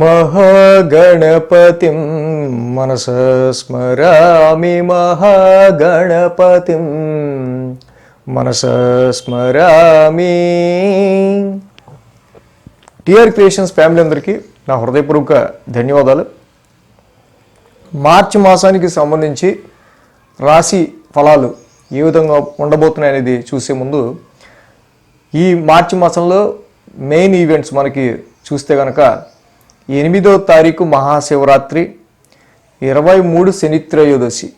మహాగణపతిం మనస స్మరామి మహాగణపతిం మనస స్మరామి. టిఆర్ క్రియేషన్స్ ఫ్యామిలీ అందరికీ నా హృదయపూర్వక ధన్యవాదాలు. మార్చి మాసానికి సంబంధించి రాశి ఫలాలు ఏ విధంగా ఉండబోతున్నాయి అనేది చూసే ముందు ఈ మార్చి మాసంలో మెయిన్ ఈవెంట్స్ మనకి చూస్తే కనుక ఎనిమిదో తారీఖు మహాశివరాత్రి ఇరవై మూడు శనిత్రయోదశి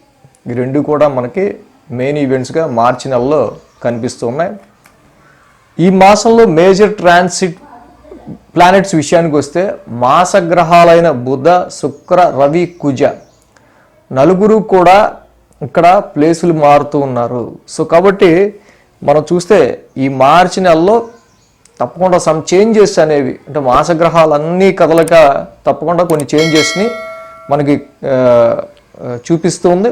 ఈ రెండు కూడా మనకి మెయిన్ ఈవెంట్స్గా మార్చి నెలలో కనిపిస్తూ ఉన్నాయి. ఈ మాసంలో మేజర్ ట్రాన్సిట్ ప్లానెట్స్ విషయానికి వస్తే మాసగ్రహాలైన బుధ శుక్ర రవి కుజ నలుగురు కూడా ఇక్కడ ప్లేసులు మారుతూ ఉన్నారు. సో కాబట్టి మనం చూస్తే ఈ మార్చి నెలలో తప్పకుండా సమ్ చేంజెస్ అనేవి అంటే మాసగ్రహాలన్నీ కదలక తప్పకుండా కొన్ని చేంజెస్ని మనకి చూపిస్తూ ఉంది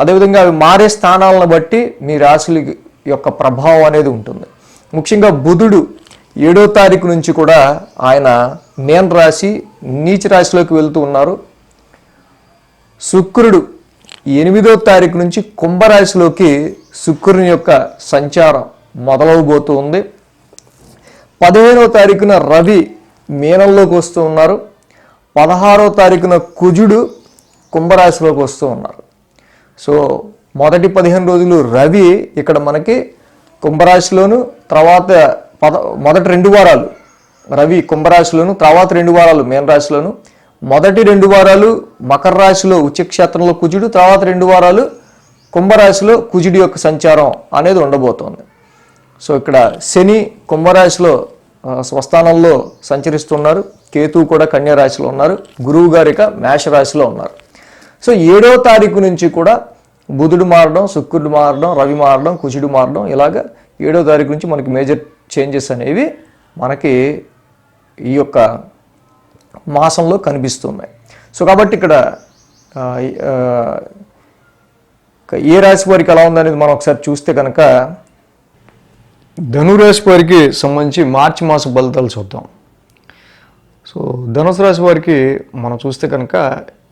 అదేవిధంగా అవి మారే స్థానాలను బట్టి మీ రాశుల యొక్క ప్రభావం అనేది ఉంటుంది. ముఖ్యంగా బుధుడు ఏడో తారీఖు నుంచి కూడా ఆయన మేన్ రాశి నీచ రాశిలోకి వెళ్తూ ఉన్నారు. శుక్రుడు ఎనిమిదో తారీఖు నుంచి కుంభరాశిలోకి శుక్రుని యొక్క సంచారం మొదలవబోతూ ఉంది. పదిహేనవ తారీఖున రవి మీనంలోకి వస్తూ ఉన్నారు. పదహారవ తారీఖున కుజుడు కుంభరాశిలోకి వస్తూ ఉన్నారు. సో మొదటి పదిహేను రోజులు రవి ఇక్కడ మనకి కుంభరాశిలోను తర్వాత పద మొదటి రెండు వారాలు రవి కుంభరాశిలోను తర్వాత రెండు వారాలు మేన రాశిలోను మొదటి రెండు వారాలు మకర రాశిలో ఉచ్చక్షేత్రంలో కుజుడు తర్వాత రెండు వారాలు కుంభరాశిలో కుజుడి యొక్క సంచారం అనేది ఉండబోతోంది. సో ఇక్కడ శని కుంభరాశిలో స్వస్థానంలో సంచరిస్తున్నారు. కేతువు కూడా కన్యా రాశిలో ఉన్నారు. గురువు గారిక మేషరాశిలో ఉన్నారు. సో ఏడో తారీఖు నుంచి కూడా బుధుడు మారడం శుక్రుడు మారడం రవి మారడం కుజుడు మారడం ఇలాగ ఏడో తారీఖు నుంచి మనకి మేజర్ చేంజెస్ అనేవి మనకి ఈ యొక్క మాసంలో కనిపిస్తున్నాయి. సో కాబట్టి ఇక్కడ ఏ రాశి వారికి ఎలా ఉందనేది మనం ఒకసారి చూస్తే కనుక ధనురాశి వారికి సంబంధించి మార్చి మాస ఫలితాలు చూద్దాం. సో ధనుసు రాశి వారికి మనం చూస్తే కనుక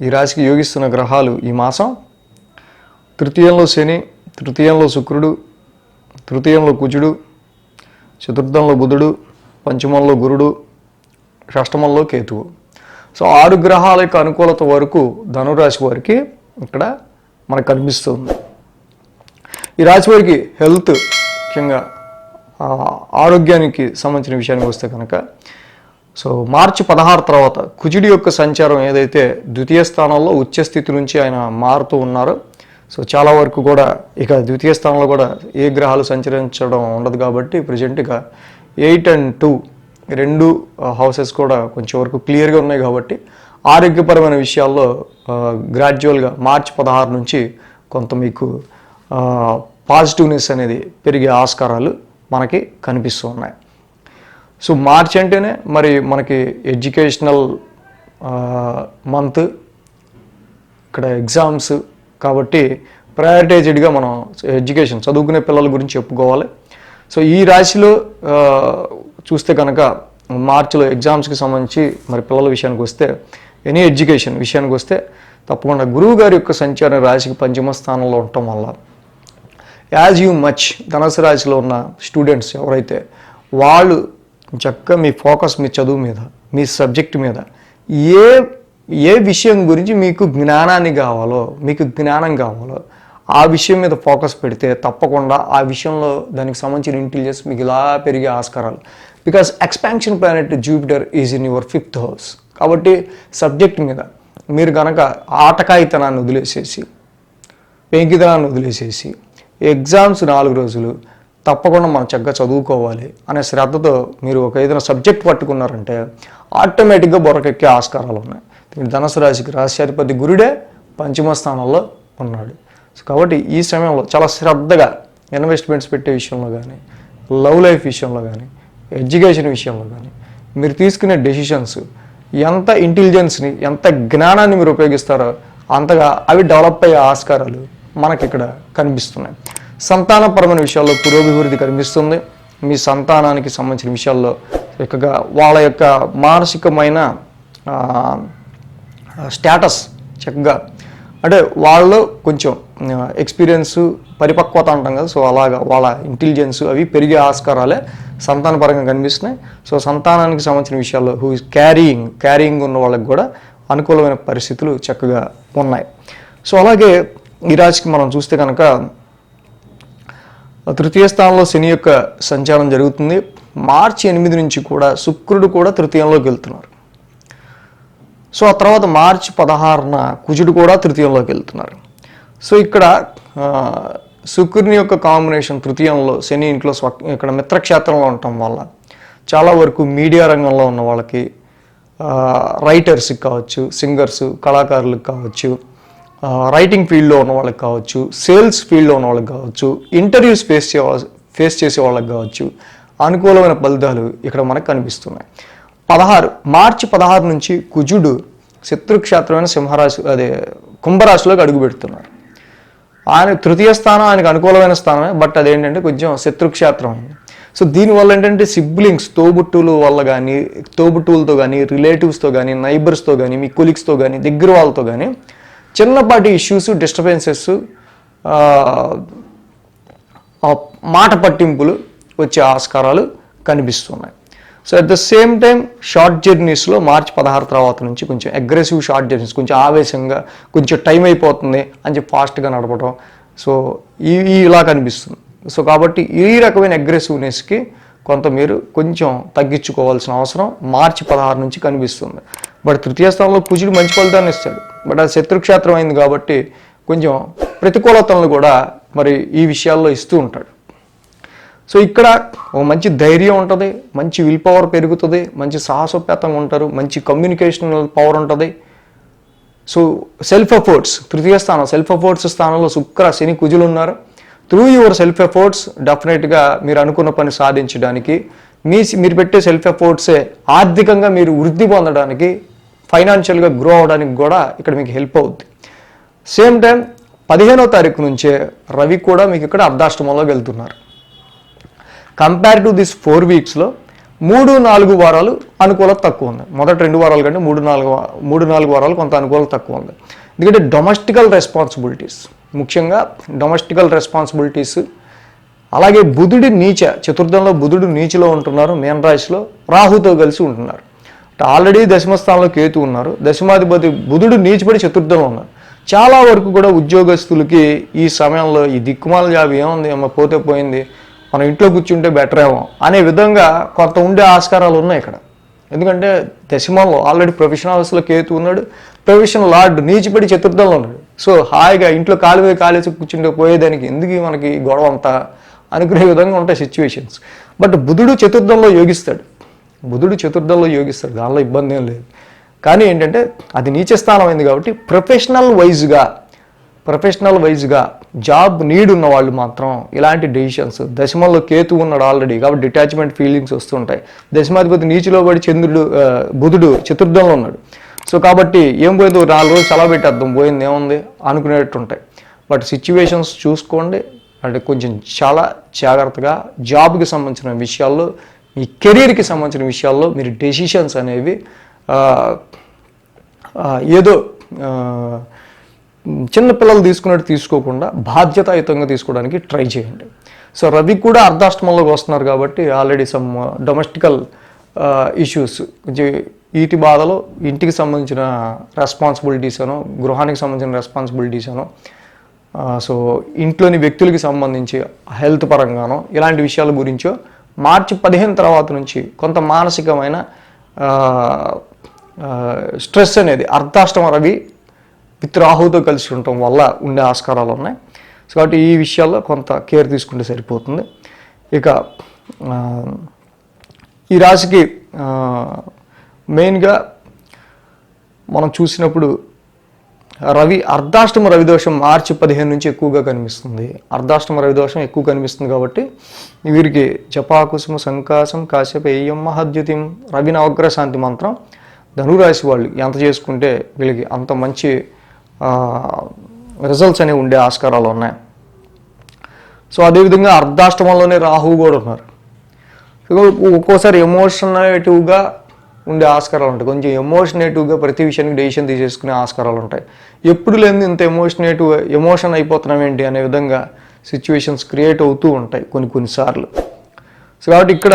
ఈ రాశికి యోగిస్తున్న గ్రహాలు ఈ మాసం. తృతీయంలో శని తృతీయంలో శుక్రుడు తృతీయంలో కుజుడు చతుర్థంలో బుధుడు పంచమంలో గురుడు షష్టమంలో కేతువు. సో ఆరు గ్రహాల యొక్క అనుకూలత వరకు ధనురాశి వారికి ఇక్కడ మనకు కనిపిస్తుంది. ఈ రాశి వారికి హెల్త్ ముఖ్యంగా ఆరోగ్యానికి సంబంధించిన విషయానికి వస్తే కనుక సో మార్చి పదహారు తర్వాత కుజుడి యొక్క సంచారం ఏదైతే ద్వితీయ స్థానంలో ఉచ్చ స్థితి నుంచి ఆయన మారుతూ ఉన్నారో సో చాలా వరకు కూడా ఇక ద్వితీయ స్థానంలో కూడా ఏ గ్రహాలు సంచరించడం ఉండదు కాబట్టి ప్రజెంట్గా ఎయిట్ అండ్ టూ రెండు హౌసెస్ కూడా కొంచెం వరకు క్లియర్గా ఉన్నాయి కాబట్టి ఆరోగ్యపరమైన విషయాల్లో గ్రాడ్యువల్గా మార్చి పదహారు నుంచి కొంత మీకు పాజిటివ్నెస్ అనేది పెరిగే ఆస్కారాలు మనకి కనిపిస్తూ ఉన్నాయి. సో మార్చ్ అంటేనే మరి మనకి ఎడ్యుకేషనల్ మంత్ ఇక్కడ ఎగ్జామ్స్ కాబట్టి ప్రయారిటైజ్డ్గా మనం ఎడ్యుకేషన్ చదువుకునే పిల్లల గురించి చెప్పుకోవాలి. సో ఈ రాశిలో చూస్తే కనుక మార్చిలో ఎగ్జామ్స్కి సంబంధించి మరి పిల్లల విషయానికి వస్తే ఎనీ ఎడ్యుకేషన్ విషయానికి వస్తే తప్పకుండా గురువు గారి యొక్క సంచారం రాశికి పంచమ స్థానంలో ఉండటం వల్ల యాజ్ యూ మచ్ ధనసు రాశిలో ఉన్న స్టూడెంట్స్ ఎవరైతే వాళ్ళు చక్కగా మీ ఫోకస్ మీ చదువు మీద మీ సబ్జెక్ట్ మీద ఏ ఏ విషయం గురించి మీకు జ్ఞానాన్ని కావాలో మీకు జ్ఞానం కావాలో ఆ విషయం మీద ఫోకస్ పెడితే తప్పకుండా ఆ విషయంలో దానికి సంబంధించిన ఇంటెలిజెన్స్ మీకు ఇలా పెరిగే ఆస్కారాలు. Because expansion planet Jupiter is in your fifth house కాబట్టి సబ్జెక్ట్ మీద మీరు కనుక ఆటకాయితనాన్ని వదిలేసేసి పెంకితనాన్ని వదిలేసేసి ఎగ్జామ్స్ నాలుగు రోజులు తప్పకుండా మనం చక్కగా చదువుకోవాలి అనే శ్రద్ధతో మీరు ఒక ఏదైనా సబ్జెక్ట్ పట్టుకున్నారంటే ఆటోమేటిక్గా బొరకెక్కే ఆస్కారాలు ఉన్నాయి. ధనుసు రాశికి రాశ్యాధిపతి గురుడే పంచమ స్థానంలో ఉన్నాడు. సో కాబట్టి ఈ సమయంలో చాలా శ్రద్ధగా ఇన్వెస్ట్మెంట్స్ పెట్టే విషయంలో కానీ లవ్ లైఫ్ విషయంలో కానీ ఎడ్యుకేషన్ విషయంలో కానీ మీరు తీసుకునే డెసిషన్స్ ఎంత ఇంటెలిజెన్స్ని ఎంత జ్ఞానాన్ని మీరు ఉపయోగిస్తారో అంతగా అవి డెవలప్ అయ్యే ఆస్కారాలు మనకి ఇక్కడ కనిపిస్తున్నాయి. సంతానపరమైన విషయాల్లో పురోభివృద్ధి కనిపిస్తుంది. మీ సంతానానికి సంబంధించిన విషయాల్లో చక్కగా వాళ్ళ యొక్క మానసికమైన స్టేటస్ చక్కగా అంటే వాళ్ళు కొంచెం ఎక్స్పీరియన్స్ పరిపక్వత అంటాం కదా సో అలాగా వాళ్ళ ఇంటెలిజెన్స్ అవి పెరిగే ఆస్కారాలే సంతానపరంగా కనిపిస్తున్నాయి. సో సంతానానికి సంబంధించిన విషయాల్లో హూ ఇస్ క్యారీయింగ్ క్యారీయింగ్ ఉన్న వాళ్ళకి కూడా అనుకూలమైన పరిస్థితులు చక్కగా ఉన్నాయి. సో అలాగే ఈ రాశికి మనం చూస్తే కనుక తృతీయ స్థానంలో శని యొక్క సంచారం జరుగుతుంది. మార్చి ఎనిమిది నుంచి కూడా శుక్రుడు కూడా తృతీయంలోకి వెళ్తున్నారు. సో ఆ తర్వాత మార్చి పదహారున కుజుడు కూడా తృతీయంలోకి వెళ్తున్నారు. సో ఇక్కడ శుక్రుని యొక్క కాంబినేషన్ తృతీయంలో శని ఇంట్లో స్వ ఇక్కడ మిత్రక్షేత్రంలో ఉండటం వల్ల చాలా వరకు మీడియా రంగంలో ఉన్న వాళ్ళకి రైటర్స్కి కావచ్చు సింగర్స్ కళాకారులకు కావచ్చు రైటింగ్ ఫీల్డ్లో ఉన్న వాళ్ళకి కావచ్చు సేల్స్ ఫీల్డ్లో ఉన్న వాళ్ళకి కావచ్చు ఇంటర్వ్యూస్ ఫేస్ చే ఫేస్ చేసే వాళ్ళకి కావచ్చు అనుకూలమైన ఫలితాలు ఇక్కడ మనకు కనిపిస్తున్నాయి. పదహారు మార్చి పదహారు నుంచి కుజుడు శత్రుక్షేత్రమైన సింహరాశి అదే కుంభరాశిలోకి అడుగు పెడుతున్నారు ఆయన తృతీయ స్థానం ఆయనకు అనుకూలమైన స్థానమే బట్ అదేంటంటే కొంచెం శత్రుక్షేత్రం అయింది సో దీనివల్ల ఏంటంటే సిబ్లింగ్స్ తోబుట్టువుల వల్ల కానీ తోబుట్టువులతో కానీ రిలేటివ్స్తో కానీ నైబర్స్తో కానీ మీ కొలీగ్స్తో కానీ దగ్గర వాళ్ళతో కానీ చిన్నపాటి ఇష్యూస్ డిస్టర్బెన్సెస్ మాట పట్టింపులు వచ్చే ఆస్కారాలు కనిపిస్తున్నాయి. So at the same time short జర్నీస్లో మార్చి పదహారు తర్వాత నుంచి కొంచెం అగ్రెసివ్ షార్ట్ జర్నీస్ కొంచెం ఆవేశంగా కొంచెం టైం అయిపోతుంది అని చెప్పి ఫాస్ట్గా నడపడం సో ఈ ఈ ఇలా కనిపిస్తుంది. సో కాబట్టి ఈ రకమైన అగ్రెసివ్నెస్కి కొంత మీరు కొంచెం తగ్గించుకోవాల్సిన అవసరం మార్చి పదహారు నుంచి కనిపిస్తుంది. బట్ తృతీయ స్థానంలో కుజుడు మంచి ఫలితాన్ని ఇస్తాడు. బట్ అది శత్రుక్షేత్రం అయింది కాబట్టి కొంచెం ప్రతికూలతలను కూడా మరి ఈ విషయాల్లో ఇస్తూ ఉంటాడు. సో ఇక్కడ ఒక మంచి ధైర్యం ఉంటుంది మంచి విల్ పవర్ పెరుగుతుంది మంచి సాహసోపేతంగా ఉంటారు మంచి కమ్యూనికేషనల్ పవర్ ఉంటుంది. సో సెల్ఫ్ అఫోర్ట్స్ తృతీయ స్థానం సెల్ఫ్ అఫోర్ట్స్ స్థానంలో శుక్ర శని కుజులు ఉన్నారు. త్రూ యువర్ సెల్ఫ్ ఎఫర్ట్స్ డెఫినెట్గా మీరు అనుకున్న పని సాధించడానికి మీ మీరు పెట్టే సెల్ఫ్ ఎఫర్ట్సే ఆర్థికంగా మీరు వృద్ధి పొందడానికి ఫైనాన్షియల్గా గ్రో అవడానికి కూడా ఇక్కడ మీకు హెల్ప్ అవుద్ది. సేమ్ టైం పదిహేనో తారీఖు నుంచే రవి కూడా మీకు ఇక్కడ అర్ధాష్టమంలోకి వెళ్తున్నారు. కంపేర్ టు దిస్ ఫోర్ వీక్స్లో మూడు నాలుగు వారాలు అనుకూలత తక్కువ ఉంది. మొదటి రెండు వారాల కంటే మూడు నాలుగు మూడు నాలుగు వారాలు కొంత అనుకూలత తక్కువ ఉంది. ఎందుకంటే డొమెస్టికల్ రెస్పాన్సిబిలిటీస్ ముఖ్యంగా డొమెస్టికల్ రెస్పాన్సిబిలిటీస్ అలాగే బుధుడి నీచ చతుర్థంలో బుధుడు నీచలో ఉంటున్నారు మీన రాశిలో రాహుతో కలిసి ఉంటున్నారు. ఆల్రెడీ దశమస్థానంలో కేతు ఉన్నారు దశమాధిపతి బుధుడు నీచిపడి చతుర్థంలో ఉన్నారు. చాలా వరకు కూడా ఉద్యోగస్తులకి ఈ సమయంలో ఈ దిక్కుమాల జాబ్ ఏముంది అమ్మ పోతే పోయింది మనం ఇంట్లో కూర్చుంటే బెటర్ ఏమో అనే విధంగా కొంత ఉండే ఆస్కారాలు ఉన్నాయి ఇక్కడ. ఎందుకంటే దశమంలో ఆల్రెడీ ప్రొఫెషనల్స్లో కేతు ఉన్నాడు ప్రొఫెషనల్ లార్డ్ నీచిపడి చతుర్థంలో ఉన్నాడు. సో హాయిగా ఇంట్లో కాలు మీద కాలేసి కూర్చుంటే పోయేదానికి ఎందుకు మనకి గొడవ అంతా అనుకునే విధంగా ఉంటాయి సిచ్యువేషన్స్ బట్ బుధుడు చతుర్థంలో యోగిస్తాడు. బుధుడు చతుర్థంలో యోగిస్తాడు. దానిలో ఇబ్బంది ఏం లేదు. కానీ ఏంటంటే అది నీచ స్థానం అయింది కాబట్టి ప్రొఫెషనల్ వైజ్గా ప్రొఫెషనల్ వైజ్గా జాబ్ నీడ్ ఉన్న వాళ్ళు మాత్రం ఇలాంటి డెసిషన్స్ దశమంలో కేతు ఉన్నాడు ఆల్రెడీ కాబట్టి డిటాచ్మెంట్ ఫీలింగ్స్ వస్తుంటాయి. దశమాధిపతి నీచులో పడి చంద్రుడు బుధుడు చతుర్థంలో ఉన్నాడు. సో కాబట్టి ఏం పోయిందో నాలుగు రోజులు సెలవు పెట్టేద్దాం పోయింది ఏముంది అనుకునేటుంటాయి బట్ సిచ్యువేషన్స్ చూసుకోండి అంటే కొంచెం చాలా జాగ్రత్తగా జాబ్కి సంబంధించిన విషయాల్లో మీ కెరీర్కి సంబంధించిన విషయాల్లో మీరు డెసిషన్స్ అనేవి ఏదో చిన్నపిల్లలు చిన్న పిల్లలు తీసుకున్నట్టు తీసుకోకుండా బాధ్యతాయుతంగా తీసుకోవడానికి ట్రై చేయండి. సో రవి కూడా అర్ధాష్టమంలోకి వస్తున్నారు కాబట్టి ఆల్రెడీ సమ్ డొమెస్టికల్ ఇష్యూస్ ఈటి బాధలో ఇంటికి సంబంధించిన రెస్పాన్సిబిలిటీస్ అను గృహానికి సంబంధించిన రెస్పాన్సిబిలిటీస్ అను సో ఇంట్లోని వ్యక్తులకి సంబంధించి హెల్త్ పరంగానో ఇలాంటి విషయాల గురించో మార్చి పదిహేను తర్వాత నుంచి కొంత మానసికమైన స్ట్రెస్ అనేది అర్ధాష్టమ రవి విత్ రాహుతో కలిసి ఉండటం వల్ల ఉండే ఆస్కారాలు ఉన్నాయి. సో కాబట్టి ఈ విషయాల్లో కొంత కేర్ తీసుకుంటే సరిపోతుంది. ఇక ఈ రాశికి మెయిన్గా మనం చూసినప్పుడు రవి అర్ధాష్టమ రవిదోషం మార్చి పదిహేను నుంచి ఎక్కువగా కనిపిస్తుంది. అర్ధాష్టమ రవిదోషం ఎక్కువ కనిపిస్తుంది కాబట్టి వీరికి జపాకుసుమ సంకాసం కాశ్యపేయం మహద్యుతిం రవి నవగ్రహ శాంతి మంత్రం ధనురాశి వాళ్ళు ఎంత చేసుకుంటే వీళ్ళకి అంత మంచి రిజల్ట్స్ అనేవి ఉండే ఆస్కారాలు ఉన్నాయి. సో అదేవిధంగా అర్ధాష్టమంలోనే రాహువు కూడా ఉన్నారు. ఒక్కోసారి ఎమోషనేటివ్గా ఉండే ఆస్కారాలు ఉంటాయి. కొంచెం ఎమోషనేటివ్గా ప్రతి విషయానికి డెసిషన్ తీసేసుకునే ఆస్కారాలు ఉంటాయి. ఎప్పుడు లేని ఇంత ఎమోషనేటివ్ ఎమోషన్ అయిపోతున్నాం ఏంటి అనే విధంగా సిచ్యువేషన్స్ క్రియేట్ అవుతూ ఉంటాయి కొన్ని కొన్నిసార్లు సో కాబట్టి ఇక్కడ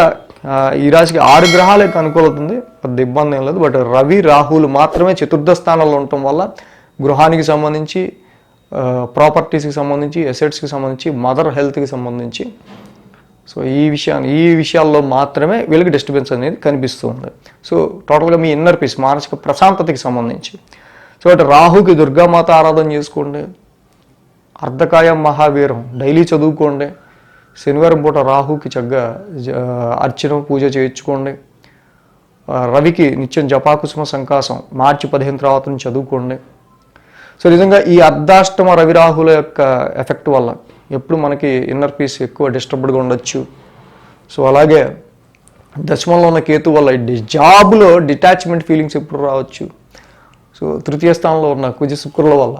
ఈ రాశికి ఆరు గ్రహాలకి అనుకూలతుంది పెద్ద ఇబ్బంది ఏం లేదు. బట్ రవి రాహులు మాత్రమే చతుర్థ స్థానంలో ఉండటం వల్ల గృహానికి సంబంధించి ప్రాపర్టీస్కి సంబంధించి ఎసెట్స్కి సంబంధించి మదర్ హెల్త్కి సంబంధించి సో ఈ విషయాన్ని ఈ విషయాల్లో మాత్రమే వీళ్ళకి డిస్టర్బెన్స్ అనేది కనిపిస్తూ ఉంది. సో టోటల్గా మీ ఇన్నర్ పీస్ మానసిక ప్రశాంతతకి సంబంధించి. సో అటు రాహుకి దుర్గామాత ఆరాధన చేసుకోండి. అర్ధకాయం మహావీరం డైలీ చదువుకోండి. శనివారం పూట రాహుకి చక్కగా జ- అర్చన పూజ చేయించుకోండి. రవికి నిత్యం జపాకుసుమ సంకాసం మార్చి పదిహేను తర్వాత నుంచి చదువుకోండి. సో నిజంగా ఈ అర్ధాష్టమ రవిరాహుల యొక్క ఎఫెక్ట్ వల్ల ఎప్పుడు మనకి ఇన్నర్ పీస్ ఎక్కువ డిస్టర్బ్డ్గా ఉండొచ్చు. సో అలాగే దశమంలో ఉన్న కేతు వల్ల జాబ్లో డిటాచ్మెంట్ ఫీలింగ్స్ ఎప్పుడు రావచ్చు? సో తృతీయ స్థానంలో ఉన్న కుజ శుక్రుల వల్ల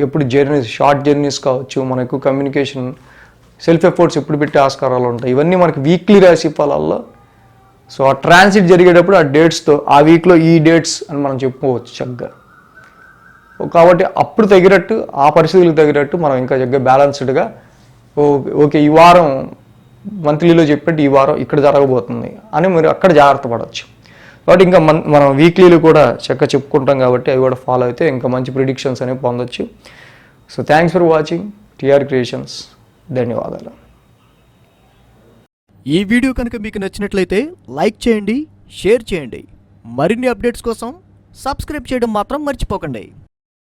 ఎప్పుడు జర్నీస్ షార్ట్ జర్నీస్ కావచ్చు మన ఎక్కువ కమ్యూనికేషన్ సెల్ఫ్ ఎఫర్ట్స్ ఎప్పుడు పెట్టే ఆస్కారాలు ఉంటాయి. ఇవన్నీ మనకి వీక్లీ రాసి ఫలాల్లో. సో ఆ ట్రాన్సిట్ జరిగేటప్పుడు ఆ డేట్స్తో ఆ వీక్లో ఈ డేట్స్ అని మనం చెప్పుకోవచ్చు చక్కగా. కాబట్టి అప్పుడు తగినట్టు ఆ పరిస్థితులకు తగినట్టు మనం ఇంకా చక్కగా బ్యాలెన్స్డ్గా ఓకే ఈ వారం మంత్లీలో చెప్పినట్టు ఈ వారం ఇక్కడ జరగబోతుంది అని మీరు అక్కడ జాగ్రత్త పడవచ్చు కాబట్టి ఇంకా మన మనం వీక్లీలు కూడా చక్కగా చెప్పుకుంటాం కాబట్టి అవి కూడా ఫాలో అయితే ఇంకా మంచి ప్రిడిక్షన్స్ అనేవి పొందొచ్చు. So thanks for watching TR creations ధన్యవాదాలు. ఈ వీడియో కనుక మీకు నచ్చినట్లయితే లైక్ చేయండి షేర్ చేయండి. మరిన్ని అప్డేట్స్ కోసం సబ్స్క్రైబ్ చేయడం మాత్రం మర్చిపోకండి.